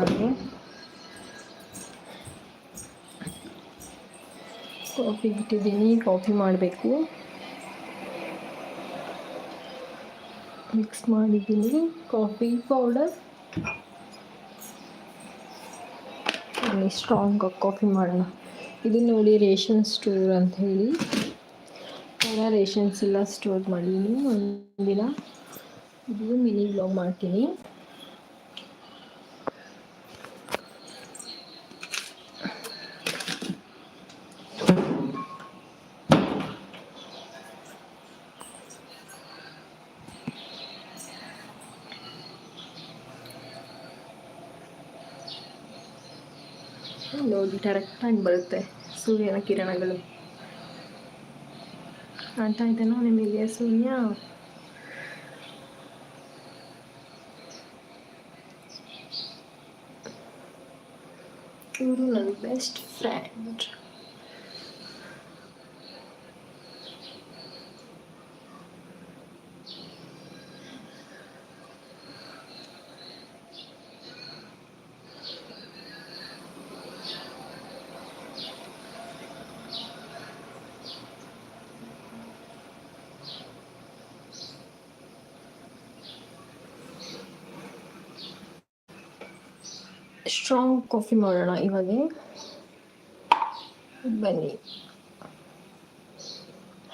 ನಾನು ಕಾಫಿ ಇಟ್ಟಿದ್ದೀನಿ ಕಾಫಿ ಮಾಡಬೇಕು. ಮಿಕ್ಸ್ ಮಾಡಿದ್ದೀನಿ, ಕಾಫಿ ಪೌಡರ್ ಸ್ಟ್ರಾಂಗ್ ಕಾಫಿ ಮಾಡೋಣ. ಇದು ನೋಡಿ ರೇಷನ್ ಸ್ಟೋರ್ ಅಂತ ಹೇಳಿ. ಎಲ್ಲ ರೇಷನ್ಸ್ ಎಲ್ಲ ಸ್ಟೋರ್ ಮಾಡಿದ್ದೀನಿ ಒಂದಿನ. ಇದು ಮಿನಿ ಬ್ಲಾಗ್ ಮಾಡ್ತೀನಿ. ನೋಡಿ ಡೈರೆಕ್ಟಾಗಿ ಬರುತ್ತೆ ಸೂರ್ಯನ ಕಿರಣಗಳು. ಕಾಣ್ತಾ ಇದ್ದಾನೋ ನಿಮಗೆ ಸೂರ್ಯ. ಇವರು ನನ್ನ ಬೆಸ್ಟ್ ಫ್ರೆಂಡ್ ಸ್ಟ್ರಾಂಗ್ ಕಾಫಿ ಮಾಡೋಣ ಇವಾಗ ಬನ್ನಿ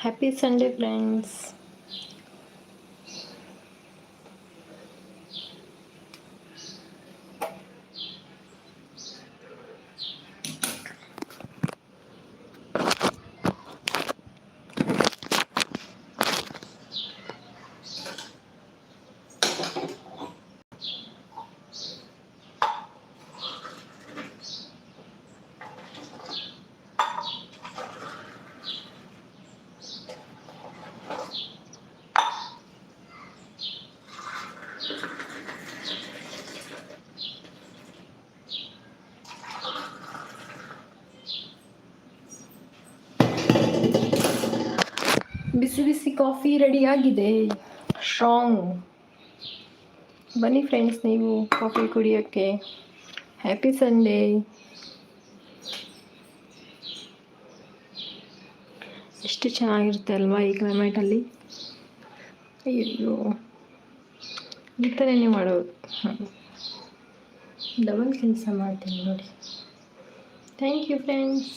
ಹ್ಯಾಪಿ ಸಂಡೇ ಫ್ರೆಂಡ್ಸ್ ಬಿಸಿ ಬಿಸಿ ಕಾಫಿ ರೆಡಿ ಆಗಿದೆ. ಸ್ಟ್ರಾಂಗ್. ಬನ್ನಿ ಫ್ರೆಂಡ್ಸ್ ನೀವು ಕಾಫಿ ಕುಡಿಯೋಕ್ಕೆ. Happy Sunday. ಎಷ್ಟು ಚೆನ್ನಾಗಿರುತ್ತೆ ಅಲ್ವಾ ಈ ಕ್ಲೈಮೇಟಲ್ಲಿ ಅಯ್ಯೋ ಈ ಥರನೇ ಮಾಡೋದು. ಡಬಲ್ ಕೆಲಸ ಮಾಡ್ತೀನಿ ನೋಡಿ. Thank you friends